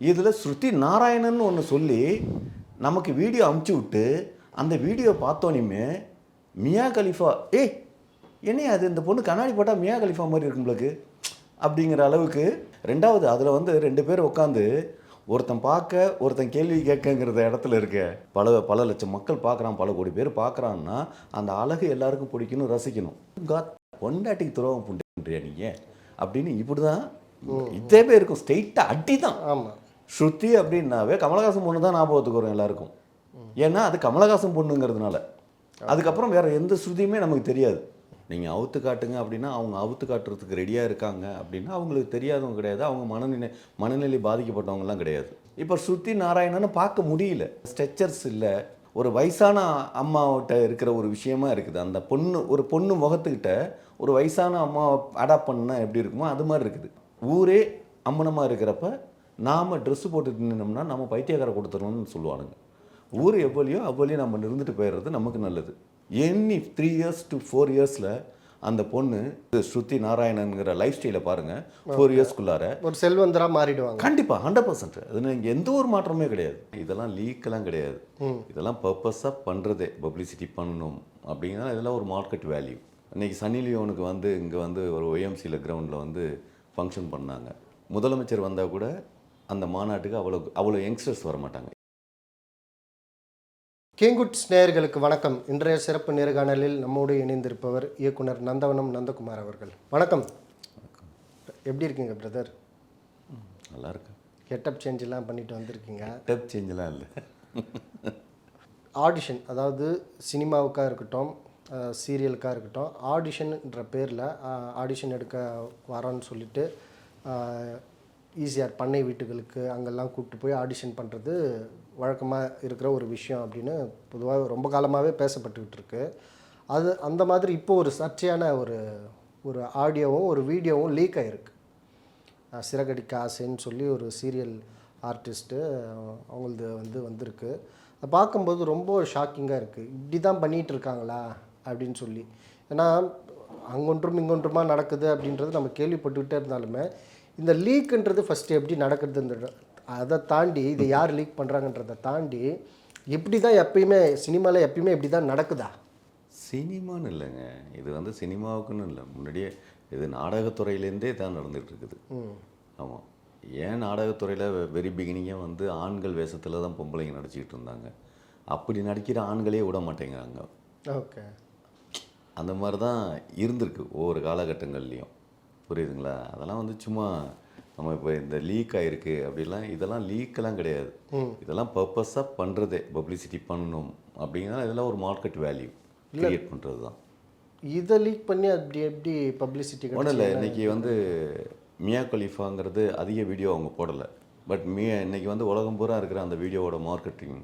இதில் ஸ்ருதி நாராயணன் ஒன்று சொல்லி நமக்கு வீடியோ அமுச்சு விட்டு அந்த வீடியோ பார்த்தோன்னே மியா கலிஃபா ஏய் என்னையா அது இந்த பொண்ணு கண்ணாடி போட்டால் மியா கலிஃபா மாதிரி இருக்கும் உங்களுக்கு அப்படிங்கிற அளவுக்கு ரெண்டாவது அதில் வந்து ரெண்டு பேர் உட்காந்து ஒருத்தன் பார்க்க ஒருத்தன் கேள்வி கேட்கங்கிறத இடத்துல இருக்க பல பல லட்சம் மக்கள் பார்க்குறான் பல கோடி பேர் பார்க்குறான்னா அந்த அழகு எல்லாருக்கும் பிடிக்கணும் ரசிக்கணும். காத் பொண்டாட்டிக்கு துரோகம் பண்ணுறியா நீங்கள் அப்படின்னு இப்படி தான் இதே இருக்கும். ஸ்ட்ரெயிட்டாக அடி தான் ஆமாம் ஸ்ருதி அப்படின்னாவே கமலஹாசன் பொண்ணு தான் ஞாபகத்துக்கு வரும் எல்லாருக்கும். ஏன்னா அது கமலஹாசன் பொண்ணுங்கிறதுனால. அதுக்கப்புறம் வேற எந்த ஸ்ருதியுமே நமக்கு தெரியாது. நீங்கள் அவுத்து காட்டுங்க அப்படின்னா அவங்க அவுத்து காட்டுறதுக்கு ரெடியாக இருக்காங்க அப்படின்னா அவங்களுக்கு தெரியாதவங்க கிடையாது. அவங்க மனநிலை மனநிலை பாதிக்கப்பட்டவங்கலாம் கிடையாது. இப்போ ஸ்ருதி நாராயணன்னு பார்க்க முடியல. ஸ்ட்ரெச்சர்ஸ் இல்லை. ஒரு வயசான அம்மாவிட்ட இருக்கிற ஒரு விஷயமா இருக்குது. அந்த பொண்ணு ஒரு பொண்ணு முகத்துக்கிட்ட ஒரு வயசான அம்மா அடாப்ட் பண்ணால் எப்படி இருக்குமோ அது மாதிரி இருக்குது. ஊரே அம்மனமாக இருக்கிறப்ப நாம் ட்ரெஸ்ஸு போட்டு நின்னோம்னா நம்ம பைத்தியக்கார கொடுத்துருவோம்னு சொல்லுவானுங்க. ஊர் எவ்வளியோ அவ்வளியோ நம்ம இருந்துட்டு போயிடுறது நமக்கு நல்லது. Any three years to four இயர்ஸில் அந்த பொண்ணு ஸ்ருதி நாராயணனுங்கிற லைஃப் ஸ்டைலை பாருங்கள் ஃபோர் இயர்ஸ்க்குள்ளார ஒரு செல்வந்தரா மாறிடுவாங்க. கண்டிப்பாக ஹண்ட்ரட் பர்சன்ட் அது இங்கே எந்த ஒரு மாற்றமே கிடையாது. இதெல்லாம் லீக்கெல்லாம் கிடையாது. இதெல்லாம் பர்பஸாக பண்ணுறதே பப்ளிசிட்டி பண்ணணும் அப்படிங்கிறத இதெல்லாம் ஒரு மார்க்கெட் வேல்யூ இன்னைக்கு சன்னி லியோனுக்கு வந்து இங்கே வந்து ஒரு ஒய்எம்சியில் கிரவுண்டில் வந்து ஃபங்க்ஷன் பண்ணாங்க. முதலமைச்சர் வந்தால் கூட அந்த மாநாட்டுக்கு அவ்வளோ அவ்வளோ யங்ஸ்டர்ஸ் வர மாட்டாங்க கேங்குட்ஸ் நேயர்களுக்கு வணக்கம். இன்றைய சிறப்பு நேர்காணலில் நம்மோடு இணைந்திருப்பவர் இயக்குனர் நந்தவனம் நந்தகுமார் அவர்கள். வணக்கம். எப்படி இருக்கீங்க பிரதர் நல்லா இருக்கு கெட்டப் சேஞ்ச் எல்லாம் பண்ணிட்டு வந்திருக்கீங்க. டப் சேஞ்செலாம் இல்லை. ஆடிஷன் அதாவது சினிமாவுக்காக இருக்கட்டும் சீரியலுக்காக இருக்கட்டும் ஆடிஷன்ன்ற பேரில் ஆடிஷன் எடுக்க வரோன்னு சொல்லிட்டு ஈஸியார் பண்ணை வீட்டுகளுக்கு அங்கெல்லாம் கூப்பிட்டு போய் ஆடிஷன் பண்ணுறது வழக்கமாக இருக்கிற ஒரு விஷயம் அப்படின்னு பொதுவாக ரொம்ப காலமாகவே பேசப்பட்டுக்கிட்டு இருக்கு அது அந்த மாதிரி இப்போ ஒரு சர்ச்சையான ஒரு ஒரு ஆடியோவும் ஒரு வீடியோவும் லீக் ஆகிருக்கு அஹ் சிறகடிக்க ஆசைன்னு சொல்லி ஒரு சீரியல் ஆர்டிஸ்ட்டு அவங்களது வந்து வந்திருக்கு. அதை பார்க்கும்போது ரொம்ப ஷாக்கிங்காக இருக்குது இப்படி தான் பண்ணிகிட்டு இருக்காங்களா அப்படின்னு சொல்லி. ஏன்னா அங்கொன்றும் இங்கொன்றுமா நடக்குது அப்படின்றது நம்ம கேள்விப்பட்டுக்கிட்டே இருந்தாலுமே இந்த லீக்குன்றது ஃபஸ்ட்டு எப்படி நடக்குதுன்ற அதை தாண்டி இதை யார் லீக் பண்ணுறாங்கன்றதை தாண்டி இப்படி தான் எப்பயுமே சினிமாவில் எப்பயுமே இப்படி தான் நடக்குதா? சினிமான்னு இல்லைங்க. இது வந்து சினிமாவுக்குன்னு இல்லை. முன்னாடியே இது நாடகத்துறையிலேருந்தே தான் நடந்துகிட்டு இருக்குது ஆமாம் ஏன் நாடகத்துறையில் வெரி பிகினிங்காக வந்து ஆண்கள் வேஷத்தில் தான் பொம்பளைங்க நடிச்சிக்கிட்டு இருந்தாங்க அப்படி நடிக்கிற ஆண்களே விட மாட்டேங்கிறாங்க. ஓகே. அந்த மாதிரி தான் இருந்திருக்கு ஒவ்வொரு காலகட்டங்கள்லேயும். புரியுதுங்களா? அதெல்லாம் வந்து சும்மா நம்ம இப்போ இந்த லீக் ஆயிருக்கு அப்படிலாம் இதெல்லாம் லீக்கெல்லாம் கிடையாது. இதெல்லாம் பர்பஸாக பண்ணுறதே பப்ளிசிட்டி பண்ணணும் அப்படிங்கிறத இதெல்லாம் ஒரு மார்க்கெட் வேல்யூ கிரியேட் பண்ணுறது தான் இதை லீக் பண்ணி அப்படி எப்படி பப்ளிசிட்டி ஒன்றும் இல்லை. இன்னைக்கு வந்து மியா கலீஃபாங்கிறது அதிக வீடியோ அவங்க போடலை. பட் மியா இன்னைக்கு வந்து உலகம் பூரா இருக்கிற அந்த வீடியோவோட மார்க்கெட்டிங்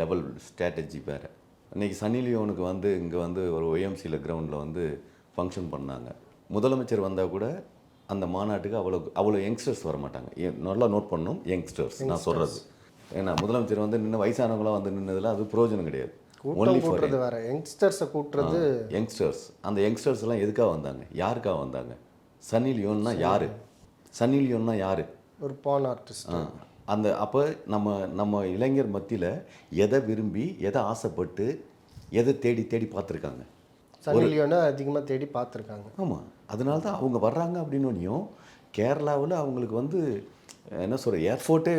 லெவல் ஸ்ட்ராட்டஜி வேறு. இன்னைக்கு சன்னி லியோனுக்கு வந்து இங்கே வந்து ஒரு ஒய்எம்சியில் கிரவுண்டில் வந்து ஃபங்க்ஷன் பண்ணாங்க. முதலமைச்சர் வந்தால் கூட அந்த மாநாட்டுக்கு அவ்வளோ அவ்வளோ யங்ஸ்டர்ஸ் வர மாட்டாங்க நல்லா நோட் பண்ணணும் யங்ஸ்டர்ஸ் நான் சொல்கிறது ஏன்னா முதலமைச்சர் வந்து நின்று வயசானவங்களாம் வந்து நின்னதில் அது பிரயோஜனம் கிடையாது. ஒன்லி கூட்டுறது வேற. யங்ஸ்டர்ஸை கூட்டுறது யங்ஸ்டர்ஸ் அந்த யங்ஸ்டர்ஸ் எல்லாம் எதுக்காக வந்தாங்க? யாருக்காக வந்தாங்க? சன்னி லியோன்னா யாரு? சன்னி லியோன்னா யாரு? ஒரு பான் ஆர்டிஸ்ட் அந்த அப்போ நம்ம நம்ம இளைஞர் மத்தியில் எதை விரும்பி எதை ஆசைப்பட்டு எதை தேடி தேடி பார்த்துருக்காங்க? சன்னி லியோனை அதிகமாக தேடி பார்த்துருக்காங்க. ஆமாம் அதனால தான் அவங்க வர்றாங்க அப்படின்னோடனையும் கேரளாவில் அவங்களுக்கு வந்து என்ன சொல்கிற ஏர்போர்ட்டே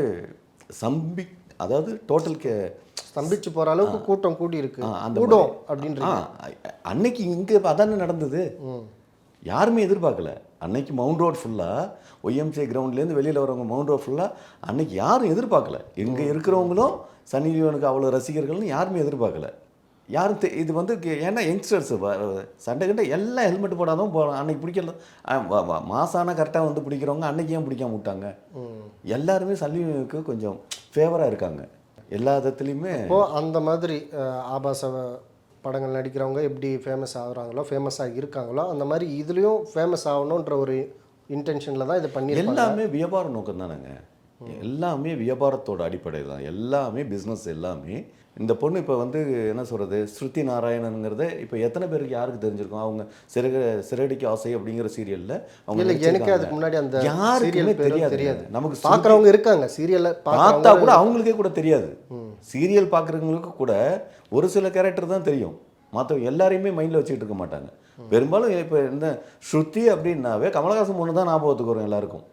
சம்பி அதாவது டோட்டல் கே ஸ்தம்பிச்சு போகிற அளவுக்கு கூட்டம் கூடி இருக்கு அந்த கூடும் மாதிரி. அப்படின்ற அன்னைக்கு இங்கே அதானே நடந்தது? யாருமே எதிர்பார்க்கல. அன்னைக்கு மவுண்ட் ரோட் ஃபுல்லாக ஒய்எம்சி கிரவுண்ட்லேருந்து வெளியில் வரவங்க மவுண்ட் ரோட் ஃபுல்லாக அன்னைக்கு யாரும் எதிர்பார்க்கல. இங்கே இருக்கிறவங்களும் சன்னி லியோனுக்கு அவ்வளோ ரசிகர்கள்னு யாருமே எதிர்பார்க்கல. யாரும் தெ- இது வந்து ஏன்னா யங்ஸ்டர்ஸ் சண்டை கிட்ட எல்லாம் ஹெல்மெட் போடாதான் போகலாம் அன்னைக்கு பிடிக்கல. மாசான கரெக்டாக வந்து பிடிக்கிறவங்க அன்னைக்கு ஏன் பிடிக்காம விட்டாங்க? எல்லாருமே சன்னிக்கு கொஞ்சம் ஃபேவராக இருக்காங்க. எல்லா விதத்துலையுமே இப்போ அந்த மாதிரி ஆபாச படங்கள் நடிக்கிறவங்க எப்படி ஃபேமஸ் ஆகுறாங்களோ ஃபேமஸாக இருக்காங்களோ அந்த மாதிரி இதுலேயும் ஃபேமஸ் ஆகணுன்ற ஒரு இன்டென்ஷனில் தான் இதை பண்ணியிருப்பாங்க. எல்லாமே வியாபார நோக்கம் தானேங்க எல்லாமே வியாபாரத்தோட அடிப்படை தான். எல்லாமே பிஸ்னஸ் எல்லாமே இந்த பொண்ணு இப்போ வந்து என்ன சொல்கிறது ஸ்ருதி நாராயணனுங்கிறத இப்போ எத்தனை பேருக்கு யாருக்கு தெரிஞ்சிருக்கும்? அவங்க சிறக சிறடிக்கு ஆசை அப்படிங்கிற சீரியலில் அவங்க இல்லை எனக்கு. அதுக்கு முன்னாடி அந்த யாருக்குமே தெரியாது. தெரியாது. நமக்கு பார்க்குறவங்க இருக்காங்க சீரியலில் பார்த்தா கூட அவங்களுக்கே கூட தெரியாது. சீரியல் பார்க்குறவங்களுக்கு கூட ஒரு சில கேரக்டர் தான் தெரியும். மற்றவங்க எல்லாரையுமே மைண்டில் வச்சுக்கிட்டு இருக்க மாட்டாங்க. பெரும்பாலும் இப்போ இந்த ஸ்ருதி அப்படின்னாவே கமலஹாசன் பொண்ணு தான் ஞாபகத்துக்கு வரும் எல்லாருக்கும்.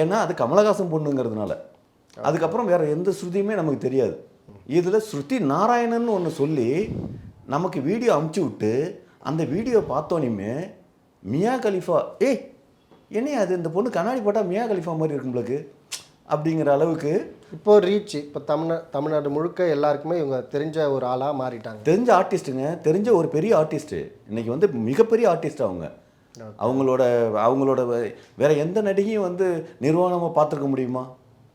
ஏன்னா அது கமலஹாசன் பொண்ணுங்கிறதுனால. அதுக்கப்புறம் வேற எந்த ஸ்ருதியுமே நமக்கு தெரியாது. இதில் ஸ்ருதி நாராயணன் ஒன்று சொல்லி நமக்கு வீடியோ அமுச்சு விட்டு அந்த வீடியோ பார்த்தோன்னே மியா கலிஃபா ஏய் என்னையா அது இந்த பொண்ணு கண்ணாடி போட்டால் மியா கலிஃபா மாதிரி இருக்கும் உங்களுக்கு? அப்படிங்கிற அளவுக்கு இப்போ ரீச் இப்போ தமிழ்நா தமிழ்நாடு முழுக்க எல்லாருக்குமே இவங்க தெரிஞ்ச ஒரு ஆளாக மாறிட்டாங்க. தெரிஞ்ச ஆர்டிஸ்ட்டுங்க தெரிஞ்ச ஒரு பெரிய ஆர்டிஸ்ட்டு இன்னைக்கு வந்து மிகப்பெரிய ஆர்டிஸ்ட் அவங்க. அவங்களோட அவங்களோட வேற எந்த நடிகையும் வந்து நிர்வாணமாக பார்த்துருக்க முடியுமா?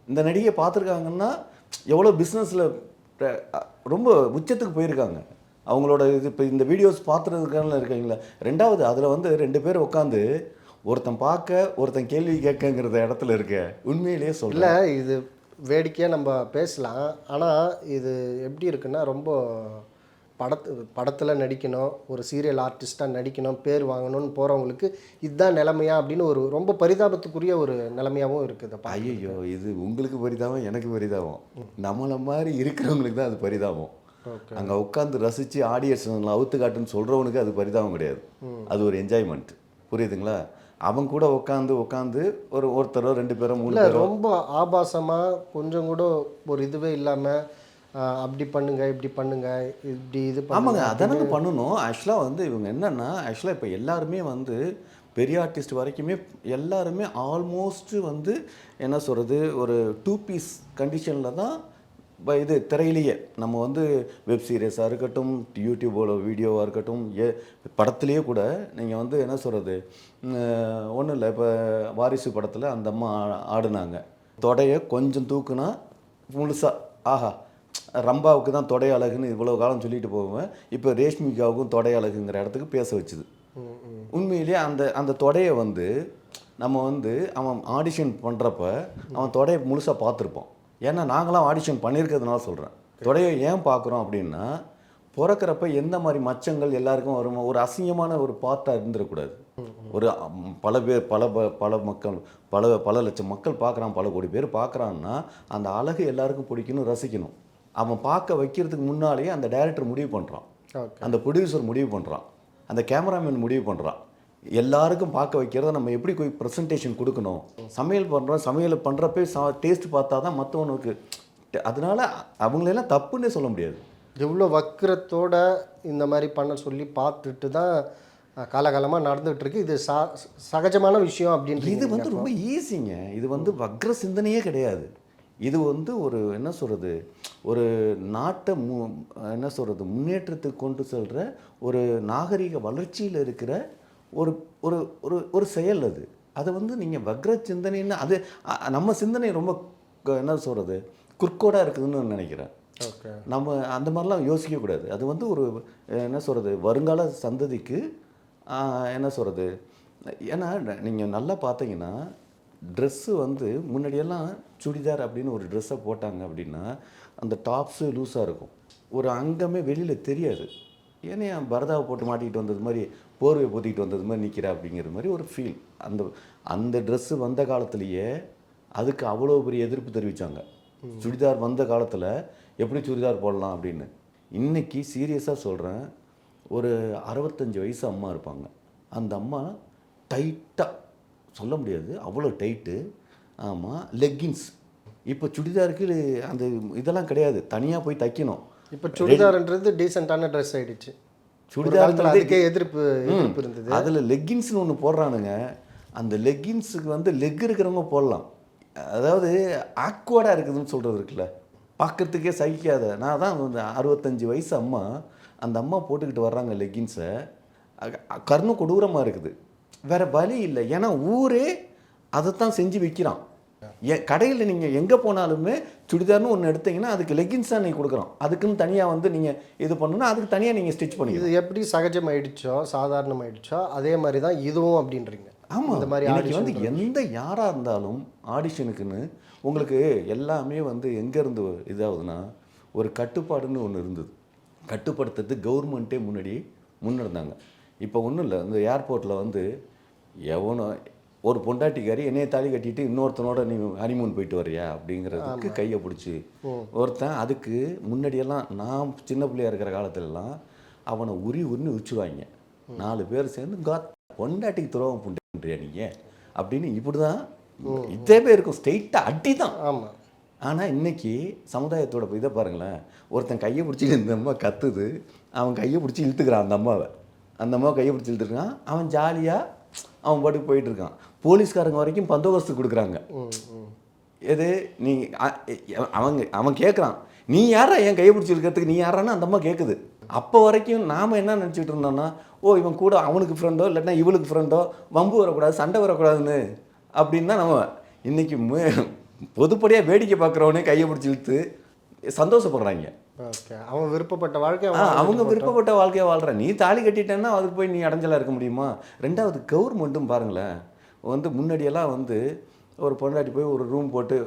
இந்த நடிகையை பார்த்துருக்காங்கன்னா எவ்வளோ பிஸ்னஸில் ரொம்ப உச்சத்துக்கு போயிருக்காங்க. அவங்களோட இது இப்போ இந்த வீடியோஸ் பார்த்துறதுக்கான இருக்காங்களா. ரெண்டாவது அதில் வந்து ரெண்டு பேர் உட்காந்து ஒருத்தன் பார்க்க ஒருத்தன் கேள்வி கேட்கங்கிறத இடத்துல இருக்க உண்மையிலேயே சொல்ல இல்லை இது வேடிக்கையாக நம்ம பேசலாம். ஆனால் இது எப்படி இருக்குன்னா ரொம்ப படத்து படத்தில் நடிக்கணும் ஒரு சீரியல் ஆர்டிஸ்ட்டாக நடிக்கணும் பேர் வாங்கணும்னு போகிறவங்களுக்கு இதுதான் நிலைமையா அப்படின்னு ஒரு ரொம்ப பரிதாபத்துக்குரிய ஒரு நிலைமையாகவும் இருக்குது ஐயோ இது உங்களுக்கு பரிதாபம் எனக்கு பரிதாபம். நம்மளை மாதிரி இருக்கிறவங்களுக்கு தான் அது பரிதாபம். அங்கே உட்காந்து ரசித்து ஆடியன்ஸ் அவுத்து காட்டுன்னு சொல்கிறவனுக்கு அது பரிதாபம் கிடையாது. அது ஒரு என்ஜாய்மெண்ட் புரியுதுங்களா? அவன் கூட உட்காந்து உட்காந்து ஒரு ஒருத்தரோ ரெண்டு பேரோ மூணு ரொம்ப ஆபாசமாக கொஞ்சம் கூட ஒரு இதுவே இல்லாமல் அப்படி பண்ணுங்க இப்படி பண்ணுங்க இப்படி இது ஆமாங்க பண்ணுங்க அதானங்க பண்ணணும். ஆக்சுவலாக வந்து இவங்க என்னன்னா ஆக்சுவலாக இப்போ எல்லாருமே வந்து பெரிய ஆர்டிஸ்ட் வரைக்குமே எல்லாருமே ஆல்மோஸ்ட் வந்து என்ன சொல்கிறது ஒரு டூ பீஸ் கண்டிஷனில் தான் இது திரையிலேயே. நம்ம வந்து வெப் சீரியஸாக இருக்கட்டும் யூடியூபோட வீடியோவாக இருக்கட்டும் ஏ படத்துலேயே கூட நீங்கள் வந்து என்ன சொல்கிறது ஒன்றும் இல்லை இப்போ வாரிசு படத்தில் அந்த அம்மா ஆடினாங்க ஆடுனாங்க. தொடையை கொஞ்சம் தூக்குனா முழுசாக ஆஹா ரம்பாவுக்கு தான் தொடை அழகுன்னு இவ்வளோ காலம் சொல்லிட்டு போவேன் இப்போ ரேஷ்மிகாவுக்கும் தொடை அழகுங்கிற இடத்துக்கு பேச வச்சுது. உண்மையிலேயே அந்த அந்த தொடையை வந்து நம்ம வந்து அவன் ஆடிஷன் பண்ணுறப்ப அவன் தொடையை முழுசாக பார்த்துருப்போம். ஏன்னா நாங்களாம் ஆடிஷன் பண்ணியிருக்கிறதுனால சொல்கிறேன் தொடையை ஏன் பார்க்குறோம் அப்படின்னா பிறக்கிறப்ப எந்த மாதிரி மச்சங்கள் எல்லாருக்கும் வருமோ ஒரு அசிங்கமான ஒரு பார்ட்டாக இருந்துடக்கூடாது. ஒரு பல பேர் பல ப- பல மக்கள் பல பல லட்சம் மக்கள் பார்க்குறான் பல கோடி பேர் பார்க்குறான்னா அந்த அழகு எல்லாருக்கும் பிடிக்கணும் ரசிக்கணும். அவன் பார்க்க வைக்கிறதுக்கு முன்னாலேயே அந்த டைரக்டர் முடிவு பண்ணுறான் அந்த ப்ரொடியூசர் முடிவு பண்ணுறான் அந்த கேமராமேன் முடிவு பண்ணுறான் எல்லாருக்கும் பார்க்க வைக்கிறத நம்ம எப்படி போய் ப்ரெசன்டேஷன் கொடுக்கணும்? சமையல் பண்ணுறோம் சமையல் பண்ணுறப்பே சா டேஸ்ட் பார்த்தா தான் மற்றவனுக்கு அதனால அவங்களெல்லாம் தப்புன்னே சொல்ல முடியாது. எவ்வளோ வக்கிரத்தோட இந்த மாதிரி பண்ண சொல்லி பார்த்துட்டு தான் காலகாலமாக நடந்துகிட்டு இருக்கு. இது சா சகஜமான விஷயம் அப்படின்றது இது வந்து ரொம்ப ஈஸிங்க இது வந்து வக்ர சிந்தனையே கிடையாது. இது வந்து ஒரு என்ன சொல்கிறது ஒரு நாட்டை மு என்ன சொல்கிறது முன்னேற்றத்துக்கு கொண்டு செல்கிற ஒரு நாகரிக வளர்ச்சியில் இருக்கிற ஒரு ஒரு ஒரு ஒரு செயல் அது. அது வந்து நீங்கள் வக்ர சிந்தனைன்னு அது நம்ம சிந்தனை ரொம்ப என்ன சொல்கிறது குறுக்கோடாக இருக்குதுன்னு நினைக்கிறேன். நம்ம அந்த மாதிரிலாம் யோசிக்கக்கூடாது அது வந்து ஒரு என்ன சொல்கிறது வருங்கால சந்ததிக்கு என்ன சொல்கிறது ஏன்னா நீங்கள் நல்லா பார்த்தீங்கன்னா ட்ரெஸ்ஸு வந்து முன்னாடியெல்லாம் சுடிதார் அப்படின்னு ஒரு ட்ரெஸ்ஸை போட்டாங்க அப்படின்னா அந்த டாப்ஸு லூஸாக இருக்கும். ஒரு அங்கமே வெளியில் தெரியாது. ஏன்னா பரதாவை போட்டு மாட்டிக்கிட்டு வந்தது மாதிரி போர்வை போத்திக்கிட்டு வந்தது மாதிரி நிற்கிற அப்படிங்கிற மாதிரி ஒரு ஃபீல் அந்த அந்த ட்ரெஸ்ஸு வந்த காலத்திலேயே அதுக்கு அவ்வளோ பெரிய எதிர்ப்பு தெரிவித்தாங்க சுடிதார் வந்த காலத்தில் எப்படி சுடிதார் போடலாம் அப்படின்னு. இன்னைக்கு சீரியஸாக சொல்கிறேன் ஒரு அறுபத்தஞ்சு வயசு அம்மா இருப்பாங்க. அந்த அம்மா டைட்டாக சொல்ல முடியாது. அவ்வளோ டைட்டு ஆமாம் லெக்கின்ஸ் இப்போ சுடிதாருக்கு அந்த இதெல்லாம் கிடையாது. தனியாக போய் தைக்கணும். இப்போ சுடிதார்ன்றது டீசெண்டான ட்ரெஸ் ஆயிடுச்சு. சுடிதார் சுடிதாரத்தில் அதுக்கே எதிர்ப்பு எதிர்ப்பு இருந்தது. அதில் லெக்கின்ஸ்னு ஒன்று போடுறானுங்க. அந்த லெக்கின்ஸுக்கு வந்து லெக் இருக்கிறவங்க போடலாம். அதாவது ஆக்வர்டாக இருக்குதுன்னு சொல்கிறது இருக்குல்ல. பார்க்கறதுக்கே சகிக்காத. நான் தான் அந்த அறுபத்தஞ்சு வயசு அம்மா. அந்த அம்மா போட்டுக்கிட்டு வர்றாங்க லெக்கின்ஸை கர்ணம் கொடூரமாக இருக்குது. வேற வழி இல்லை. ஏன்னா ஊரே அதைத்தான் செஞ்சு விற்கிறான் ஏ கடையில் நீங்கள் எங்கே போனாலுமே சுடிதார்னு ஒன்று எடுத்தீங்கன்னா அதுக்கு லெகின்ஸ் தான் நீங்கள் கொடுக்குறோம் அதுக்குன்னு தனியாக வந்து நீங்கள் இது பண்ணணும்னா அதுக்கு தனியாக நீங்கள் ஸ்டிச் பண்ணிக்கணும். இது எப்படி சகஜமாயிடுச்சோ சாதாரணமாயிடுச்சோ அதே மாதிரி தான் இதுவும் அப்படின்றீங்க. ஆமாம் இந்த மாதிரி இன்னைக்கு வந்து எந்த யாராக இருந்தாலும் ஆடிஷனுக்குன்னு உங்களுக்கு எல்லாமே வந்து எங்கேருந்து இதாகுதுன்னா ஒரு கட்டுப்பாடுன்னு ஒன்று இருந்தது. கட்டுப்படுத்துறது கவர்மெண்ட்டே முன்னாடி முன்னெடுந்தாங்க இப்போ ஒன்றும் இல்லை. இந்த ஏர்போர்ட்டில் வந்து எவனோ ஒரு பொண்டாட்டிக்காரி என்னைய தாலி கட்டிட்டு இன்னொருத்தனோட நீ ஹனிமூன் போயிட்டு வரியா அப்படிங்கிறதுக்கு கையை பிடிச்சி ஒருத்தன் அதுக்கு முன்னாடியெல்லாம் நான் சின்ன பிள்ளையா இருக்கிற காலத்துலலாம் அவனை உரி உரின்னு உரிச்சுருவாங்க நாலு பேர் சேர்ந்து கா பொண்டாட்டிக்கு துரோகம் பண்ணுறியா நீங்கள் அப்படின்னு இப்படி தான் இதே பேர் இருக்கும். ஸ்ட்ரெயிட்டாக அடி தான் ஆமாம் ஆனால் இன்னைக்கு சமுதாயத்தோட இதை பாருங்களேன். ஒருத்தன் கையை பிடிச்சி இந்த அம்மா கத்துது அவன் கையை பிடிச்சி இழுத்துக்கிறான் அந்த அம்மாவை. அந்த அம்மாவை கையை பிடிச்சி இழுத்துருக்கான் அவன் ஜாலியாக அவன் பாட்டுக்கு போயிட்டு இருக்கான் போலீஸ்காரங்க வரைக்கும் பந்தோபஸ்து கொடுக்குறாங்க. எது? நீ அவங்க அவன் கேட்குறான். நீ யாரா என் கையை பிடிச்சிருக்கிறதுக்கு நீ யாரான்னு அந்த அம்மா கேட்குது. அப்போ வரைக்கும் நாம் என்ன நினச்சிட்டு இருந்தோம்னா ஓ இவன் கூட அவனுக்கு ஃப்ரெண்டோ இல்லைன்னா இவளுக்கு ஃப்ரெண்டோ வம்பு வரக்கூடாது சண்டை வரக்கூடாதுன்னு? அப்படின்னு தான் நம்ம இன்றைக்கி பொதுப்படியாக வேடிக்கை பார்க்குறவனே கையை பிடிச்சி இழுத்து சந்தோஷப்படுறாங்க. அவன் விருப்பப்பட்ட வாழ்க்கை அவங்க விருப்பப்பட்ட வாழ்க்கையை வாழ்ற நீ தாலி கட்டிட்டேன்னா அதுக்கு போய் நீ அடைஞ்சலா இருக்க முடியுமா? ரெண்டாவது கவர்மெண்ட்டும் பாருங்களேன். வந்து முன்னாடியெல்லாம் வந்து ஒரு பொண்டாட்டி போய் ஒரு ரூம் போட்டு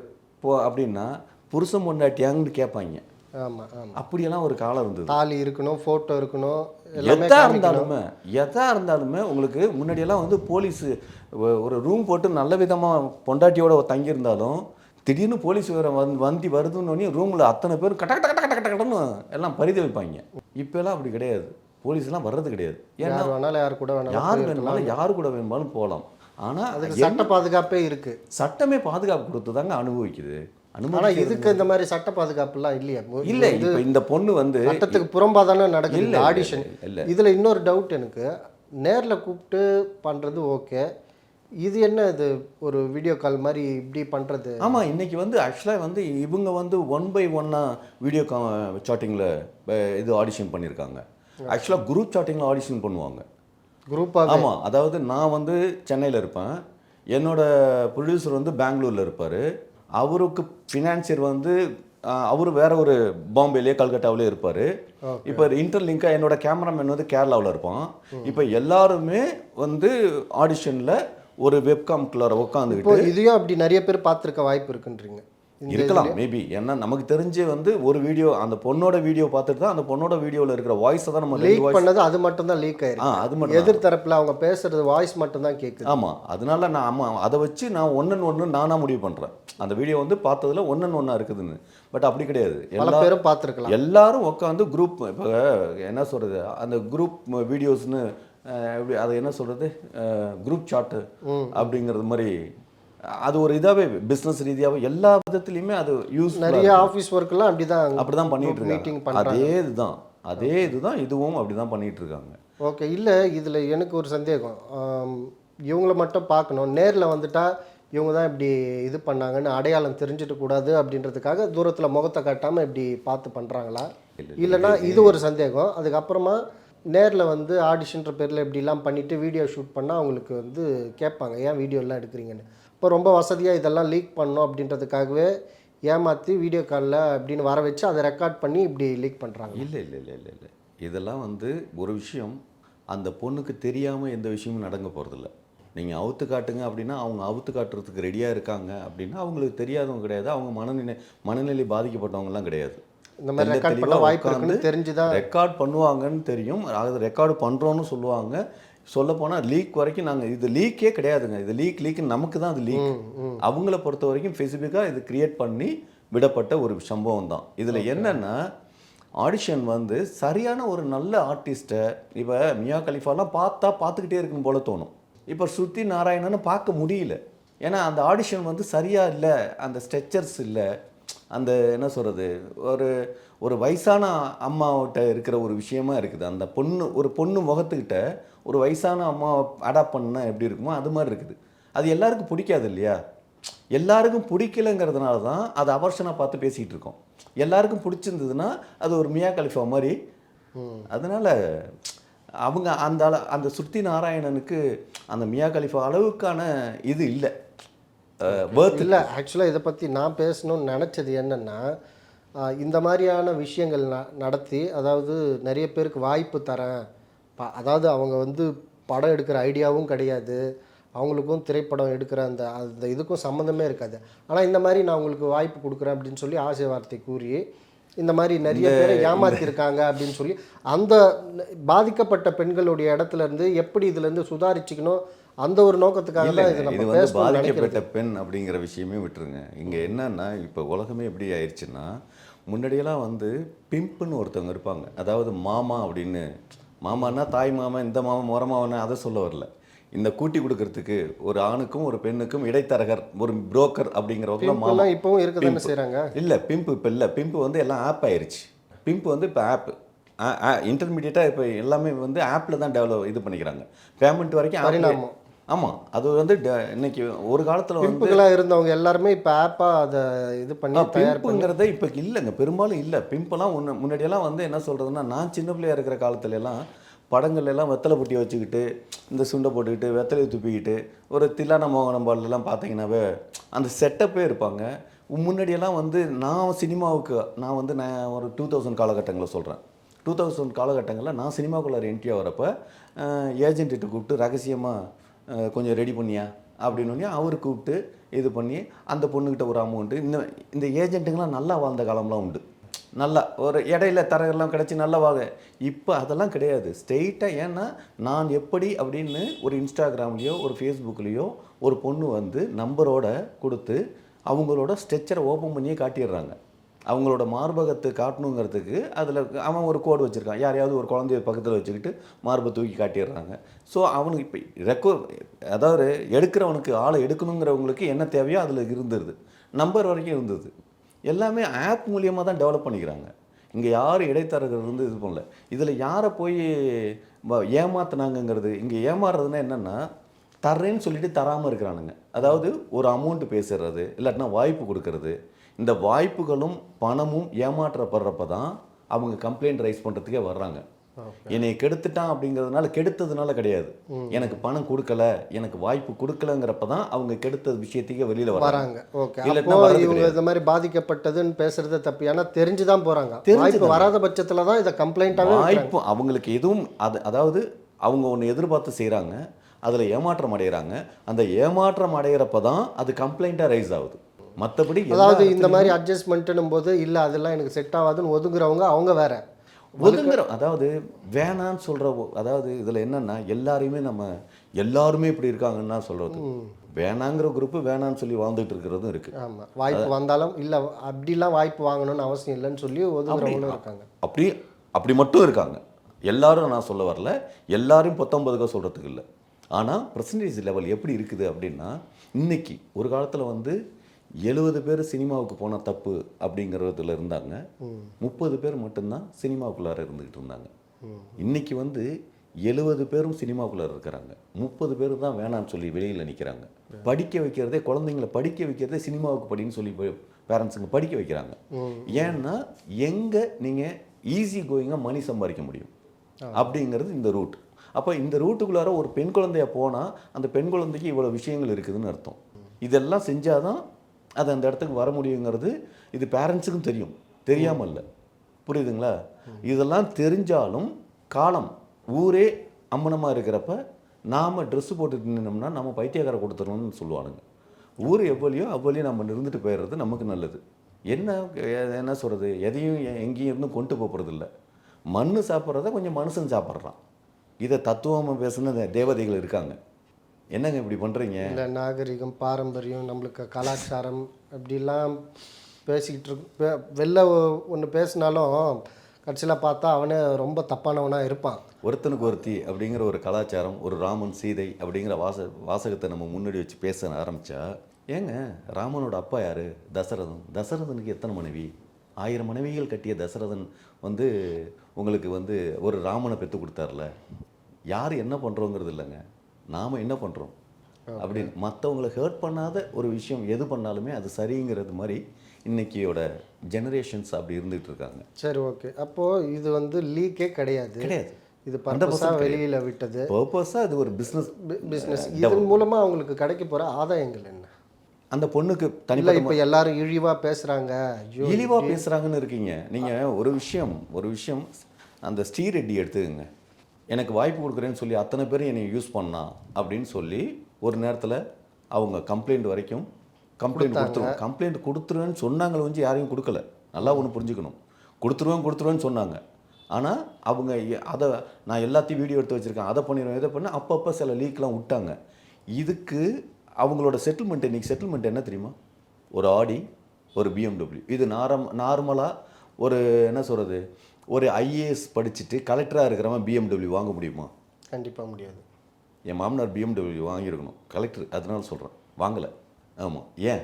போ அப்படின்னா புருஷன் பொண்டாட்டியாங்கன்னு கேட்பாங்க. ஆமாம் ஆமாம் அப்படியெல்லாம் ஒரு காலம் இருந்தது. தாலி இருக்கணும் ஃபோட்டோ இருக்கணும் எதா. இருந்தாலுமே எதா இருந்தாலுமே உங்களுக்கு முன்னாடியெல்லாம் வந்து போலீஸ் ஒரு ரூம் போட்டு நல்ல விதமாக பொண்டாட்டியோட தங்கியிருந்தாலும் திடீர்னு போலீஸ் வேற வந்து வந்தி வருதுன்னு ரூமில் அத்தனை பேர் கட்ட கட்ட கட்ட எல்லாம் பரிதி வைப்பாங்க இப்போலாம் அப்படி கிடையாது. போலீஸ்லாம் வர்றது கிடையாது. ஏன்னா யார் வேணாலும் யார் கூட வேணாலும் யார் போய் வேணுமாலும் யார் கூட வேணுமாலும் போகலாம். ஆனால் அதுக்கு சட்ட பாதுகாப்பே இருக்கு. சட்டமே பாதுகாப்பு கொடுத்து தாங்க அனுபவிக்குது. ஆனா அனுபவிக்கிறது இதுக்கு இந்த மாதிரி சட்ட பாதுகாப்புலாம் இல்லையா? இல்லை இப்போ இந்த பொண்ணு வந்து சட்டத்துக்கு புறம்பா தானே நடக்குது ஆடிஷன் இல்ல. இதுல இன்னொரு டவுட் எனக்கு. நேர்ல கூப்பிட்டு பண்றது ஓகே இது என்ன இது? ஒரு வீடியோ கால் மாதிரி இப்படி பண்றது? ஆமாம் இன்னைக்கு வந்து ஆக்சுவலாக வந்து இவங்க வந்து ஒன் பை ஒன்னாக வீடியோ கா சாட்டிங்கில் இது ஆடிஷன் பண்ணியிருக்காங்க ஆக்சுவலாக குரூப் சாட்டிங்கில் ஆடிஷன் பண்ணுவாங்க. குரூப்பாக ஆமாம் அதாவது நான் வந்து சென்னையில் இருப்பேன். என்னோட ப்ரொடியூசர் வந்து பெங்களூரில் இருப்பார். அவருக்கு ஃபினான்சியர் வந்து அவர் வேற ஒரு பாம்பேலேயே கல்கட்டாவிலே இருப்பார். இப்போ இன்டர்லிங்காக என்னோட கேமராமேன் வந்து கேரளாவில் இருப்பான். இப்போ எல்லாருமே வந்து ஆடிஷனில் ஒரு வெப்காம்குள்ளார உட்காந்துக்கிட்டு இதையும் அப்படி நிறைய பேர் பார்த்துருக்க வாய்ப்பு இருக்குன்றீங்க. இருக்கலாம் மேபி ஏன்னா நமக்கு தெரிஞ்சே வந்து ஒரு வீடியோ அந்த பொண்ணோட வீடியோ பார்த்துட்டு தான் அந்த பொண்ணோட வீடியோவில் இருக்கிற வாய்ஸை தான் நம்ம லீக் பண்ணது அது மட்டும் தான் லீக் ஆயிருக்கு. அது மட்டும் எதிர் தரப்புல அவங்க பேசுறது வாய்ஸ் மட்டும் தான் கேக்குது. ஆமாம் அதனால நான் ஆமாம் அதை வச்சு நான் ஒன்றுன்னு ஒன்று நானாக முடிவு பண்ணுறேன் அந்த வீடியோ வந்து பார்த்ததுல ஒன்றுன்னு ஒன்றா இருக்குதுன்னு. பட் அப்படி கிடையாது. எல்லா பேரும் பார்த்துருக்கலாம். எல்லாரும் உட்காந்து குரூப் இப்போ என்ன சொல்கிறது அந்த குரூப் வீடியோஸ்னு எப்படி அதை என்ன சொல்கிறது குரூப் சாட்டு அப்படிங்கிறது மாதிரி அது ஒரு இதாகவே பிஸ்னஸ் ரீதியாகவே எல்லா விதத்துலையுமே அது யூஸ் நிறைய ஆஃபீஸ் ஒர்க்கெல்லாம் அப்படிதான் அப்படி தான் பண்ணிட்டு இருக்காங்க. அதே இதுதான். அதே இதுதான் இதுவும் அப்படி தான் பண்ணிட்டு இருக்காங்க. ஓகே இல்லை இதில் எனக்கு ஒரு சந்தேகம். இவங்கள மட்டும் பார்க்கணும். நேரில் வந்துட்டா இவங்க தான் இப்படி இது பண்ணாங்கன்னு அடையாளம் தெரிஞ்சிட்டு கூடாது அப்படின்றதுக்காக தூரத்தில் முகத்தை காட்டாமல் இப்படி பார்த்து பண்ணுறாங்களா இல்லைன்னா இது ஒரு சந்தேகம். அதுக்கப்புறமா நேரில் வந்து ஆடிஷன்ற பேரில் இப்படிலாம் பண்ணிவிட்டு வீடியோ ஷூட் பண்ணால் அவங்களுக்கு வந்து கேட்பாங்க ஏன் வீடியோலாம் எடுக்கிறீங்கன்னு? இப்போ ரொம்ப வசதியாக இதெல்லாம் லீக் பண்ணோம் அப்படின்றதுக்காகவே ஏமாற்றி வீடியோ காலில் அப்படின்னு வர வச்சு அதை ரெக்கார்ட் பண்ணி இப்படி லீக் பண்ணுறாங்க இல்லை இல்லை இல்லை இல்லை இல்லை. இதெல்லாம் வந்து ஒரு விஷயம் அந்த பொண்ணுக்கு தெரியாமல் எந்த விஷயமும் நடங்க போகிறதில்ல நீங்கள் அவுத்து காட்டுங்க அப்படின்னா அவங்க அவுத்து காட்டுறதுக்கு ரெடியாக இருக்காங்க அப்படின்னா அவங்களுக்கு தெரியாதவங்க கிடையாது. அவங்க மனநிலை மனநிலை பாதிக்கப்பட்டவங்கலாம் கிடையாது. இந்த மாதிரி ரெக்கார்ட் பண்ண வாய்ப்பு இருக்குன்னு தெரிஞ்சுதான் ரெக்கார்ட் பண்ணுவாங்கன்னு தெரியும். அது ரெக்கார்டு பண்ணுறோன்னு சொல்லுவாங்க. சொல்லப்போனால் லீக் வரைக்கும் நாங்கள் இது லீக்கே கிடையாதுங்க. இது லீக் லீக் நமக்கு தான் அது லீக் அவங்கள பொறுத்த வரைக்கும் ஸ்பெசிஃபிக்காக இது கிரியேட் பண்ணி விடப்பட்ட ஒரு சம்பவம் தான். இதில் என்னென்னா ஆடிஷன் வந்து சரியான ஒரு நல்ல ஆர்டிஸ்ட்டை இப்போ மியா கலிஃபாலாம் பார்த்தா பார்த்துக்கிட்டே இருக்கும் போல தோணும். இப்போ ஸ்ருதி நாராயணனை பார்க்க முடியல. ஏன்னா அந்த ஆடிஷன் வந்து சரியாக இல்லை. அந்த ஸ்ட்ரெச்சர்ஸ் இல்லை. அந்த என்ன சொல்கிறது ஒரு ஒரு வயசான அம்மாவிட்ட இருக்கிற ஒரு விஷயமா இருக்குது. அந்த பொண்ணு ஒரு பொண்ணு முகத்துக்கிட்ட ஒரு வயசான அம்மா அடாப்ட் பண்ணா எப்படி இருக்குமோ அது மாதிரி இருக்குது. அது எல்லாருக்கும் பிடிக்காது இல்லையா? எல்லாருக்கும் பிடிக்கலங்கிறதுனால தான் அது அவர்ஷனாக பார்த்து பேசிகிட்டு இருக்கோம். எல்லாருக்கும் பிடிச்சிருந்ததுன்னா அது ஒரு மியா கலிஃபா மாதிரி. அதனால அவங்க அந்த அந்த சுத்தி நாராயணனுக்கு அந்த மியா கலிஃபா அளவுக்கான இது இல்லை. வேர்த் இல்லை ஆக்சுவலாக இதை பற்றி நான் பேசணும்னு நினச்சது என்னென்னா இந்த மாதிரியான விஷயங்கள் ந நடத்தி அதாவது நிறைய பேருக்கு வாய்ப்பு தரேன். ப- அதாவது அவங்க வந்து படம் எடுக்கிற ஐடியாவும் கிடையாது. அவங்களுக்கும் திரைப்படம் எடுக்கிற அந்த அந்த இதுக்கும் சம்மந்தமே இருக்காது. ஆனால் இந்த மாதிரி நான் உங்களுக்கு வாய்ப்பு கொடுக்குறேன் அப்படின்னு சொல்லி ஆசை வார்த்தை கூறி இந்த மாதிரி நிறைய பேரை ஏமாத்திருக்காங்க அப்படின்னு சொல்லி அந்த பாதிக்கப்பட்ட பெண்களுடைய இடத்துல இருந்து எப்படி இதுல இருந்து சுதாரிச்சுக்கணும் அந்த ஒரு நோக்கத்துக்காக தான் இது நம்ம வந்து பாதிக்கப்பட்ட பெண் அப்படிங்கிற விஷயமே விட்டுருங்க. இங்கே என்னன்னா இப்போ உலகமே எப்படி ஆயிடுச்சுன்னா முன்னாடியெல்லாம் வந்து பிம்புன்னு ஒருத்தவங்க இருப்பாங்க. அதாவது மாமா அப்படின்னு மாமான்னா தாய் மாமா இந்த மாமா முறை மாமன்னு அதை சொல்ல வரல. இந்த கூட்டி கொடுக்கறதுக்கு ஒரு ஆணுக்கும் ஒரு பெண்ணுக்கும் இடைத்தரகர் ஒரு புரோக்கர் அப்படிங்கிறவங்க மாமா. இப்பவும் இருக்க தானே Pimp. செய்றாங்க? இல்லை பிம்பு இப்போ இல்லை. பிம்பு வந்து எல்லாம் ஆப் ஆயிருச்சு. பிம்பு வந்து இப்போ ஆப் இன்டர்மீடியட்டாக இப்போ எல்லாமே வந்து ஆப்பில் தான் டெவலப் இது பண்ணிக்கிறாங்க. பேமெண்ட் வரைக்கும். ஆமாம் அது வந்து இன்னைக்கு ஒரு காலத்தில் வந்து பிம்புகளா இருந்தவங்க எல்லாருமே இப்ப ஆப்பா அதை இது பண்ணி பிம்புங்கிறத இப்போ இல்லைங்க. பெரும்பாலும் இல்லை. பிம்பெல்லாம் ஒன்று முன்னாடியெல்லாம் வந்து என்ன சொல்கிறதுன்னா நான் சின்ன பிள்ளையா இருக்கிற காலத்துல எல்லாம் படங்கள்ல எல்லாம் வெத்தலை பொட்டி வச்சுக்கிட்டு இந்த சுண்டை போட்டுக்கிட்டு வெத்தலையை துப்பிக்கிட்டு ஒரு தில்லான மோகனம் பாடலாம் பார்த்தீங்கன்னாவே அந்த செட்டப்பே இருப்பாங்க. முன்னாடியெல்லாம் வந்து நான் சினிமாவுக்கு நான் வந்து நான் ஒரு டூ தௌசண்ட் காலகட்டங்களை சொல்கிறேன் டூ தௌசண்ட் காலகட்டங்களில் நான் சினிமாக்குள்ளார என்ட்ரி ஆகிறப்ப ஏஜென்ட்டு கூப்பிட்டு ரகசியமாக கொஞ்சம் ரெடி பண்ணியா? அப்படின்னு அவர் கூப்பிட்டு இது பண்ணி அந்த பொண்ணுக்கிட்ட ஒரு அமௌண்ட்டு இந்த இந்த ஏஜென்ட்டுங்கெல்லாம் நல்லா வாழ்ந்த காலம்லாம் உண்டு. நல்லா ஒரு இடையில தரகெல்லாம் கிடச்சி நல்லா வாங்க இப்போ அதெல்லாம் கிடையாது. ஸ்ட்ரெயிட்டாக ஏன்னா நான் எப்படி அப்படின்னு ஒரு இன்ஸ்டாகிராம்லேயோ ஒரு ஃபேஸ்புக்லேயோ ஒரு பொண்ணு வந்து நம்பரோட கொடுத்து அவங்களோட ஸ்ட்ரெச்சரை ஓப்பன் பண்ணியே காட்டிடுறாங்க. அவங்களோட மார்பகத்தை காட்டணுங்கிறதுக்கு அதில் அவன் ஒரு கோடு வச்சுருக்கான். யாரையாவது ஒரு குழந்தைய பக்கத்தில் வச்சுக்கிட்டு மார்பை தூக்கி காட்டிடுறாங்க. ஸோ அவனுக்கு இப்போ ரெக்கோ அதாவது எடுக்கிறவனுக்கு ஆளை எடுக்கணுங்கிறவங்களுக்கு என்ன தேவையோ அதில் இருந்துருது நம்பர் வரைக்கும் இருந்தது. எல்லாமே ஆப் மூலியமாக தான் டெவலப் பண்ணிக்கிறாங்க. இங்கே யாரும் இடைத்தரகர் இருந்து இது பண்ணல. இதில் யாரை போய் ஏமாத்தினாங்கங்கிறது இங்கே ஏமாறுறதுன்னா என்னென்னா தர்றேன்னு சொல்லிட்டு தராமல் இருக்கிறானுங்க. அதாவது ஒரு அமௌண்ட்டு பேசுறது இல்லாட்டினா வாய்ப்பு கொடுக்கறது இந்த வாய்ப்புகளும் பணமும் ஏமாற்றப்படுறப்ப தான் அவங்க கம்ப்ளைண்ட் ரைஸ் பண்ணுறதுக்கே வர்றாங்க. என்னை கெடுத்துட்டான் அப்படிங்கிறதுனால கெடுத்ததுனால கிடையாது. எனக்கு பணம் கொடுக்கல எனக்கு வாய்ப்பு கொடுக்கலங்கிறப்ப தான் அவங்க கெடுத்த விஷயத்துக்கே வெளியில் வராங்க. ஓகே இவங்க. இந்த மாதிரி பாதிக்கப்பட்டதுன்னு பேசுறது தப்பு ஏன்னா தெரிஞ்சு தான் போறாங்க. தெரிஞ்சு வாய்ப்பு. வராத பட்சத்துல தான் இதை கம்ப்ளைண்ட்டாவே வாய்ப்பு அவங்களுக்கு எதுவும் அது அதாவது அவங்க ஒன்று எதிர்பார்த்து செய்கிறாங்க அதில் ஏமாற்றம் அடைகிறாங்க அந்த ஏமாற்றம் அடைகிறப்ப தான் அது கம்ப்ளைண்ட்டாக ரைஸ் ஆகுது. மற்றபடி அதாவது இந்த மாதிரி அட்ஜஸ்ட்மெண்ட்டுன்னும் போது இல்ல அதெல்லாம் எனக்கு செட் ஆகாதுன்னு ஒதுங்குறவங்க அவங்க வேற. ஒதுங்குற அதாவது வேணான்னு சொல்கிற அதாவது இதில் என்னன்னா எல்லாரையுமே நம்ம எல்லாருமே இப்படி இருக்காங்கன்னு சொல்கிறது வேணாங்கிற குரூப்பு வேணான்னு சொல்லி வாழ்ந்துட்டு இருக்கிறதும் இருக்குது ஆமா. வாய்ப்பு வந்தாலும் இல்ல அப்படிலாம் வாய்ப்பு வாங்கணும்னு அவசியம் இல்லைன்னு சொல்லி ஒதுங்குறவங்களும் இருக்காங்க. அப்படி அப்படி மட்டும் இருக்காங்க. எல்லாரும் நான் சொல்ல வரல. எல்லாரும் பத்தொன்பதுக்கா சொல்கிறதுக்கு இல்லை. ஆனால் பர்சன்டேஜ் லெவல் எப்படி இருக்குது அப்படின்னா இன்னைக்கு ஒரு காலத்தில் வந்து எழுபது பேர் சினிமாவுக்கு போன தப்பு அப்படிங்கிறதுல இருந்தாங்க. முப்பது பேர் மட்டும்தான் சினிமாவுக்குள்ளார இருந்துக்கிட்டு இருந்தாங்க. இன்னைக்கு வந்து எழுபது பேரும் சினிமாக்குள்ளார இருக்கிறாங்க. முப்பது பேர் தான் வேணாம்னு சொல்லி வெளியில் நிற்கிறாங்க படிக்க வைக்கிறதே குழந்தைங்கள படிக்க வைக்கிறதே சினிமாவுக்கு படின்னு சொல்லி பேரண்ட்ஸுங்க படிக்க வைக்கிறாங்க. ஏன்னா எங்கே நீங்கள் ஈஸி கோயிங்காக மணி சம்பாதிக்க முடியும். அப்படிங்கிறது இந்த ரூட் அப்போ இந்த ரூட்டுக்குள்ளார ஒரு பெண் குழந்தைய போனால் அந்த பெண் குழந்தைக்கு இவ்வளோ விஷயங்கள் இருக்குதுன்னு அர்த்தம். இதெல்லாம் செஞ்சாதான் அது அந்த இடத்துக்கு வர முடியுங்கிறது இது பேரண்ட்ஸுக்கும் தெரியும். தெரியாமல் இல்லை புரியுதுங்களா? இதெல்லாம் தெரிஞ்சாலும் காலம் ஊரே அம்மனமாக இருக்கிறப்ப நாம் ட்ரெஸ்ஸு போட்டுட்டு நின்னோம்னா நம்ம பைத்தியக்காரை கொடுத்துடணும்னு சொல்லுவானுங்க. ஊர் எவ்வளியோ அவ்வளியோ நம்ம இருந்துட்டு போயிடுறது நமக்கு நல்லது. என்ன என்ன சொல்கிறது எதையும் எங்கேயும் இருந்தும் கொண்டு போகிறதில்ல மண் சாப்பிட்றத கொஞ்சம் மனுஷன் சாப்பிட்றான். இதை தத்துவமாக பேசுன தேவதைகள் இருக்காங்க. என்னங்க இப்படி பண்ணுறீங்க இந்த நாகரிகம் பாரம்பரியம் நம்மளுக்கு கலாச்சாரம் அப்படிலாம் பேசிக்கிட்டு இருக்கு வெளில ஒன்று பேசினாலும் கடைசியில் பார்த்தா அவனே ரொம்ப தப்பானவனாக இருப்பான். ஒருத்தனுக்கு ஒருத்தி அப்படிங்கிற ஒரு கலாச்சாரம் ஒரு ராமன் சீதை அப்படிங்கிற வாச வாசகத்தை நம்ம முன்னாடி வச்சு பேச ஆரம்பிச்சா ஏங்க ராமனோட அப்பா யாரு? தசரதன். தசரதனுக்கு எத்தனை மனைவி? ஆயிரம் மனைவிகள் கட்டிய தசரதன் வந்து உங்களுக்கு வந்து ஒரு ராமனை பெற்று கொடுத்தார்ல. யார் என்ன பண்ணுறோங்கிறது இல்லைங்க. நாம் என்ன பண்ணுறோம் அப்படின்னு. மற்றவங்களை ஹர்ட் பண்ணாத ஒரு விஷயம் எது பண்ணாலுமே அது சரிங்கிறது மாதிரி இன்னைக்கியோட ஜெனரேஷன்ஸ் அப்படி இருந்துகிட்டு இருக்காங்க. சரி ஓகே. அப்போது இது வந்து லீக்கே கிடையாது. கிடையாது. இது 100% பர்பஸாக வெளியில் விட்டது. பர்பஸாக அது ஒரு பிஸ்னஸ் பிஸ்னஸ் இதன் மூலமாக அவங்களுக்கு கிடைக்க போகிற ஆதாயங்கள் என்ன? அந்த பொண்ணுக்கு தனிப்பட்ட இப்போ எல்லாரும் இழிவாக பேசுகிறாங்க ஐயோ இழிவா பேசுறாங்கன்னு இருக்கீங்க. நீங்க ஒரு விஷயம் ஒரு விஷயம் அந்த ஸ்ரீரெட்டி எடுத்துக்கங்க. எனக்கு வாய்ப்பு கொடுக்குறேன்னு சொல்லி அத்தனை பேரும் என்னை யூஸ் பண்ணா அப்படின்னு சொல்லி ஒரு நேரத்தில் அவங்க கம்ப்ளைண்ட் வரைக்கும் கம்ப்ளைண்ட் கொடுத்துருவோம் கம்ப்ளைண்ட் கொடுத்துருவேன்னு சொன்னாங்களே வந்து யாரையும் கொடுக்கல. நல்லா ஒன்று புரிஞ்சுக்கணும். கொடுத்துருவேன் கொடுத்துருவேன்னு சொன்னாங்க. ஆனால் அவங்க அதை நான் எல்லாத்தையும் வீடியோ எடுத்து வச்சுருக்கேன். அதை பண்ணிடுவேன் இதை பண்ண அப்பப்போ சில லீக்லாம் விட்டாங்க. இதுக்கு அவங்களோட செட்டில்மெண்ட் இன்னைக்கு செட்டில்மெண்ட் என்ன தெரியுமா? ஒரு ஆடி ஒரு பிஎம்டபிள்யூ இது நாரம் நார்மலாக ஒரு என்ன சொல்கிறது ஒரு ஐஏஎஸ் படிச்சுட்டு கலெக்டராக இருக்கிறவன் பிஎம்டபிள்யூ வாங்க முடியுமா? கண்டிப்பாக முடியாது. என் மாமனார் பிஎம்டபிள்யூ வாங்கியிருக்கணும். கலெக்டர் அதனால சொல்கிறேன் வாங்கலை. ஆமாம் ஏன்?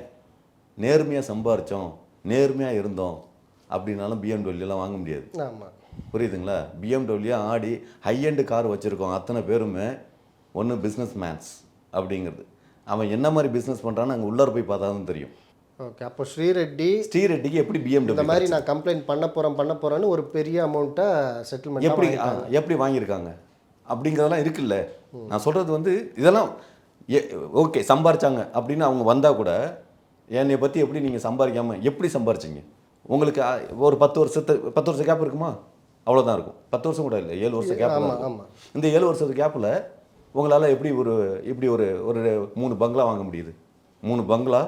நேர்மையாக சம்பாரித்தோம் நேர்மையாக இருந்தோம். அப்படின்னாலும் பிஎம்டபிள்யூலாம் வாங்க முடியாது. ஆமாம் புரியுதுங்களா? பிஎம்டபிள்யூ ஆடி ஹை எண்டு கார் வச்சுருக்கோம். அத்தனை பேருமே ஒன்று பிஸ்னஸ் மேன்ஸ் அப்படிங்கிறது. அவன் என்ன மாதிரி பிஸ்னஸ் பண்ணுறான்னு அங்கே உள்ளார போய் பார்த்தா தான் தெரியும். ஓகே அப்போ ஸ்ரீரெட்டி ஸ்ரீரெட்டிக்கு எப்படி இந்த பிஎம்டபிள்யூ மாதிரி நான் கம்ப்ளைண்ட் பண்ண போகிறேன் பண்ண போகிறேன்னு ஒரு பெரிய அமௌண்ட்டை செட்டில்மெண்ட் எப்படி எப்படி வாங்கியிருக்காங்க? அப்படிங்கிறதெல்லாம் இருக்குல்ல. நான் சொல்கிறது வந்து இதெல்லாம் ஓகே சம்பாரிச்சாங்க அப்படின்னு அவங்க வந்தால் கூட என்னை பற்றி எப்படி நீங்கள் சம்பாதிக்காம எப்படி சம்பாரிச்சீங்க? உங்களுக்கு ஒரு பத்து வருஷத்து பத்து வருஷம் கேப் இருக்குமா? அவ்வளோதான் இருக்கும். பத்து வருஷம் கூட இல்லை ஏழு வருஷம் கேப் இந்த ஏழு வருஷத்து கேப்பில் உங்களால் எப்படி ஒரு இப்படி ஒரு ஒரு மூணு பங்களா வாங்க முடியுது? மூணு பங்களா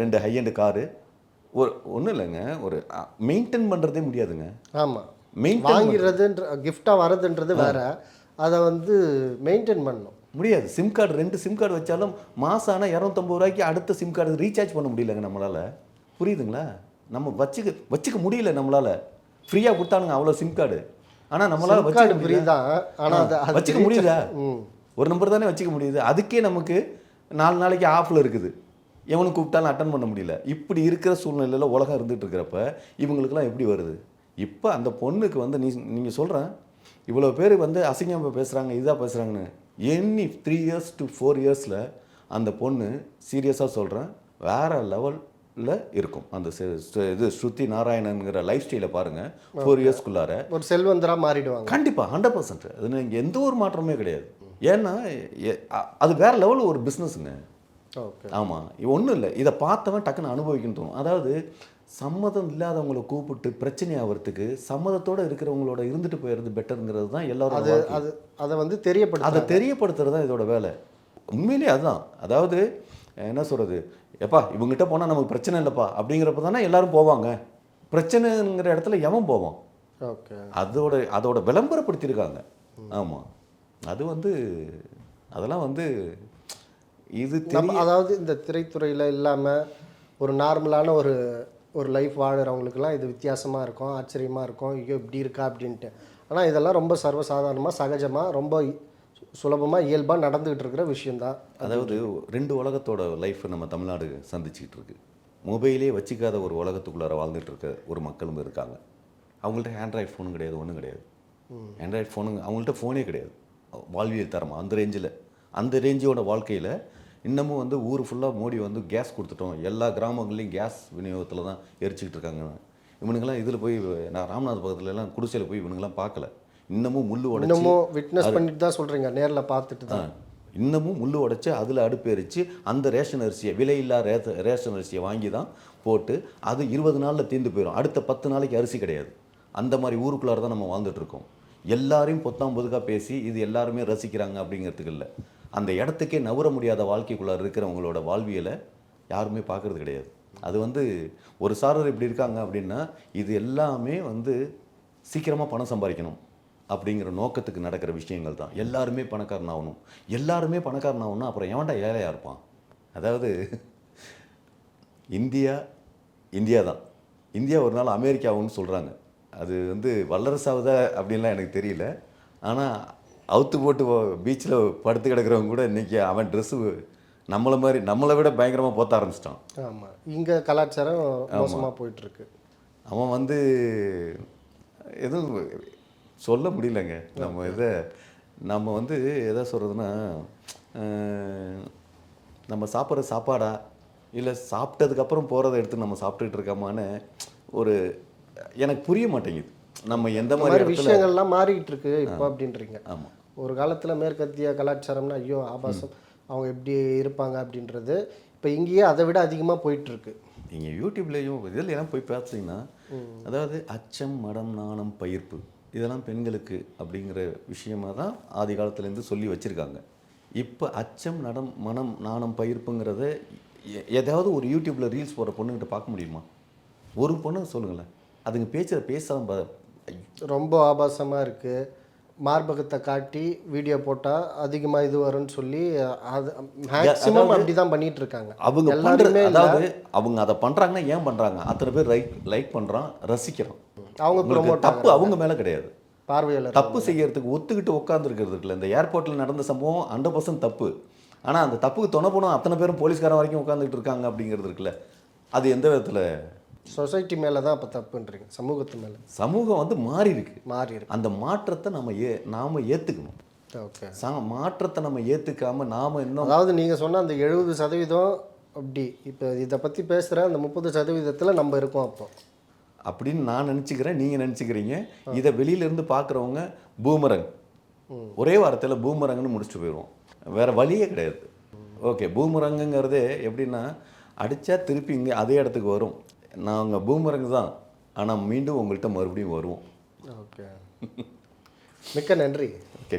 ரெண்டு ஹை எண்டு காரு ஒரு ஒன்றும் இல்லைங்க. ஒரு மெயின்டைன் பண்ணுறதே முடியாதுங்க. ஆமாம் மெயின்டைன் வாங்கிறதுன்ற கிஃப்டாக வரதுன்றது வேற. அதை வந்து மெயின்டைன் பண்ணணும். முடியாது. சிம் கார்டு ரெண்டு சிம் கார்டு வச்சாலும் மாதம் ஆனால் இரநூத்தம்பது ரூபாய்க்கு அடுத்த சிம் கார்டு ரீசார்ஜ் பண்ண முடியலங்க நம்மளால். புரியுதுங்களா? நம்ம வச்சுக்க வச்சுக்க முடியல நம்மளால். ஃப்ரீயாக கொடுத்தானுங்க அவ்வளோ சிம் கார்டு ஆனால் நம்மளால் வச்சுக்க முடியுதா ஆனால் வச்சுக்க முடியுதா? ஒரு நம்பர் தானே வச்சுக்க முடியுது. அதுக்கே நமக்கு நாலு நாளைக்கு ஆஃபில் இருக்குது. எவனு கூப்பிட்டாலும் அட்டன் பண்ண முடியல. இப்படி இருக்கிற சூழ்நிலையில் உலகம் இருந்துட்டு இருக்கிறப்ப இவங்களுக்கெல்லாம் எப்படி வருது? இப்போ அந்த பொண்ணுக்கு வந்து நீ நீங்கள் சொல்கிறேன் இவ்வளோ பேர் வந்து அசிங்கமாக பேசுகிறாங்க இதாக பேசுகிறாங்கன்னு any three years to four இயர்ஸில் அந்த பொண்ணு சீரியஸாக சொல்கிறேன் வேறு லெவலில் இருக்கும். அந்த இது ஸ்ருதி நாராயணனுங்கிற லைஃப் ஸ்டைலை பாருங்கள் ஃபோர் இயர்ஸ்க்குள்ளார ஒரு செல்வந்தராக மாறிடுவாங்க. கண்டிப்பாக ஹண்ட்ரட் பர்சன்ட் அது இங்கே எந்த ஒரு மாற்றமே கிடையாது. ஏன்னா அது வேற லெவலில் ஒரு பிஸ்னஸ்ங்க ஆமாம் ஒன்றும் இல்லை. இதை பார்த்தவன் டக்குன்னு அனுபவிக்கணும் தோணும். அதாவது சம்மதம் இல்லாதவங்களை கூப்பிட்டு பிரச்சனை ஆகிறதுக்கு சம்மதத்தோட இருக்கிறவங்களோட இருந்துட்டு போயிடுறது பெட்டருங்கிறது தான் எல்லாரும் அது அது அதை வந்து தெரியப்படுத்த அதை தெரியப்படுத்துறது தான் இதோட வேலை. உண்மையிலேயே அதுதான். அதாவது என்ன சொல்கிறது எப்பா இவங்ககிட்ட போனால் நமக்கு பிரச்சனை இல்லைப்பா அப்படிங்கிறப்ப தானே எல்லாரும் போவாங்க. பிரச்சனைங்கிற இடத்துல எவன் போவான்? ஓகே அதோட அதோட விளம்பரப்படுத்தியிருக்காங்க. ஆமாம் அது வந்து அதெல்லாம் வந்து இது நம்ம அதாவது இந்த திரைத்துறையில் இல்லாமல் ஒரு நார்மலான ஒரு ஒரு லைஃப் வாழுறவங்களுக்குலாம் இது வித்தியாசமாக இருக்கும் ஆச்சரியமாக இருக்கும். ஐயோ இப்படி இருக்கா அப்படின்ட்டு. ஆனால் இதெல்லாம் ரொம்ப சர்வசாதாரணமாக சகஜமாக ரொம்ப சுலபமாக இயல்பாக நடந்துக்கிட்டு இருக்கிற விஷயந்தான் அதாவது ரெண்டு உலகத்தோட லைஃப் நம்ம தமிழ்நாடு சந்திச்சுக்கிட்டு இருக்கு. மொபைலே வச்சுக்காத ஒரு உலகத்துக்குள்ளார வாழ்ந்துட்டு இருக்க ஒரு மக்களும் இருக்காங்க. அவங்கள்ட்ட ஆண்ட்ராய்டு ஃபோனும் கிடையாது ஒன்றும் கிடையாது. ஆண்ட்ராய்டு ஃபோனுங்க அவங்கள்ட்ட ஃபோனே கிடையாது. வாழ்வியல் தரமா அந்த ரேஞ்சில் அந்த ரேஞ்சோட வாழ்க்கையில் இன்னமும் வந்து ஊர் ஃபுல்லாக மோடி வந்து கேஸ் கொடுத்துட்டோம். எல்லா கிராமங்கள்லையும் கேஸ் விநியோகத்தில் தான் எரிச்சுக்கிட்டு இருக்காங்க. இவனுங்கெல்லாம் இதில் போய் நான் ராமநாத பக்கத்துல எல்லாம் குடிசையில் போய் இவனுங்கெல்லாம் பார்க்கல. இன்னமும் முள்ளு உடச்சி இன்னமும் விட்னஸ் பண்ணிட்டு தான் சொல்கிறீங்க நேரில் பார்த்துட்டு தான். இன்னமும் முள்ளு உடைச்சு அதில் அடுப்பு எரிச்சு அந்த ரேஷன் அரிசியை விலையில்லா ரேத்த ரேஷன் அரிசியை வாங்கி தான் போட்டு அது இருபது நாளில் தீர்ந்து போயிடும் அடுத்த பத்து நாளைக்கு அரிசி கிடையாது. அந்த மாதிரி ஊருக்குள்ளார தான் நம்ம வாழ்ந்துட்டு இருக்கோம். எல்லாரையும் பொத்தாம் பொதுக்காக பேசி இது எல்லாருமே ரசிக்கிறாங்க அப்படிங்கிறதுக்கு இல்லை. அந்த இடத்துக்கே நவர முடியாத வாழ்க்கைக்குள்ளார இருக்கிறவங்களோட வாழ்வியலை யாருமே பார்க்குறது கிடையாது. அது வந்து ஒரு சாரர் இப்படி இருக்காங்க அப்படின்னா இது எல்லாமே வந்து சீக்கிரமாக பணம் சம்பாதிக்கணும் அப்படிங்கிற நோக்கத்துக்கு நடக்கிற விஷயங்கள் தான். எல்லாருமே பணக்காரன் ஆகணும். எல்லாருமே பணக்காரன் ஆகணும்னா அப்புறம் எவன்டா ஏழையாக இருப்பான்? அதாவது இந்தியா இந்தியா தான். இந்தியா ஒரு நாள் அமெரிக்காவுன்னு சொல்கிறாங்க அது வந்து வல்லரசாவதா அப்படின்லாம் எனக்கு தெரியல. ஆனால் அவுத்து போட்டு பீச்சில் படுத்து கிடக்கிறவங்க கூட இன்றைக்கி அவன் ட்ரெஸ்ஸு நம்மளை மாதிரி நம்மளை விட பயங்கரமாக போத்த ஆரம்பிச்சிட்டான். ஆமாம் இங்கே கலாச்சாரம் மோசமாக போயிட்டுருக்கு. அவன் வந்து எதுவும் சொல்ல முடியலங்க. நம்ம இதை நம்ம வந்து எதை சொல்கிறதுனா நம்ம சாப்பிட்ற சாப்பாடா? இல்லை சாப்பிட்டதுக்கப்புறம் போகிறத எடுத்து நம்ம சாப்பிட்டுட்டு இருக்கோமான்னு ஒரு எனக்கு புரிய மாட்டேங்குது. நம்ம எந்த மாதிரி விஷயங்கள்லாம் மாறிக்கிட்டு இருக்கு இப்போ அப்படின்றீங்க. ஆமாம் ஒரு காலத்தில் மேற்கத்திய கலாச்சாரம்னா ஐயோ ஆபாசம். அவங்க எப்படி இருப்பாங்க அப்படின்றது இப்போ இங்கேயே அதை விட அதிகமாக போயிட்டுருக்கு. நீங்கள் யூடியூப்லேயும் இதில் எல்லாம் போய் பார்த்தீங்கன்னா அதாவது அச்சம் மடம் நாணம் பயிர்ப்பு இதெல்லாம் பெண்களுக்கு அப்படிங்கிற விஷயமா தான் ஆதி காலத்துலேருந்து சொல்லி வச்சுருக்காங்க. இப்போ அச்சம் நடம் மனம் நாணம் பயிர்ப்புங்கிறத ஏதாவது ஒரு யூடியூப்பில் ரீல்ஸ் போடுற பொண்ணுகிட்ட பார்க்க முடியுமா? ஒரு பொண்ணு சொல்லுங்களேன். அதுங்க பேச்ச பேசாம ப- ஐயோ, ரொம்ப ஆபாசமாக இருக்குது மார்பகத்தை காட்டி வீடியோ போட்டால் அதிகமாக இது வரும்னு சொல்லி அது மேக்ஸிமம் அப்படி தான் பண்ணிட்டு இருக்காங்க. அவங்க எல்லாருமே இல்ல. அதாவது அவங்க அதை பண்றாங்கன்னா ஏன் பண்றாங்க? அத்தனை பேர் லைக் லைக் பண்றான் ரசிக்கிறான் அவங்க தப்பு அவங்க மேல கிடையாது. பார்வையாளர் தப்பு செய்யறதுக்கு ஒத்துக்கிட்டு உட்காந்துருக்கிறது இருக்குல்ல இந்த ஏர்போர்ட்டில் நடந்த சம்பவம் ஹண்ட்ரட் பர்சன்ட் தப்பு. ஆனால் அந்த தப்புக்கு துணை போனோம் அத்தனை பேரும் போலீஸ்காரன் வரைக்கும் உட்காந்துட்டு இருக்காங்க அப்படிங்கிறது இருக்குல்ல அது எந்த விதத்தில் சொசைட்டி மேலே தான் இப்போ தப்புன்றீங்க சமூகத்து மேலே? சமூகம் வந்து மாறி இருக்கு. மாறி இருக்கு. அந்த மாற்றத்தை நம்ம ஏ நாம ஏற்றுக்கணும் ஓகே. சா மாற்றத்தை நம்ம ஏற்றுக்காம நாம இன்னும் அதாவது நீங்கள் சொன்ன அந்த எழுபது சதவீதம் அப்படி இப்போ இதை பற்றி பேசுகிற அந்த முப்பது சதவீதத்தில் நம்ம இருக்கோம் அப்போ. அப்படின்னு நான் நினச்சிக்கிறேன் நீங்கள் நினச்சிக்கிறீங்க. இதை வெளியிலேருந்து பார்க்குறவங்க பூமரங். ஒரே வாரத்தில் பூமரங்னு முடிச்சுட்டு போயிடுவோம் வேற வழியே கிடையாது. ஓகே பூமரங்குங்கிறதே எப்படின்னா அடித்தா திருப்பி இங்கே அதே இடத்துக்கு வரும். நாங்கள் பூமரங் தான். ஆனால் மீண்டும் உங்கள்கிட்ட மறுபடியும் வருவோம். ஓகே மிக்க நன்றி. ஓகே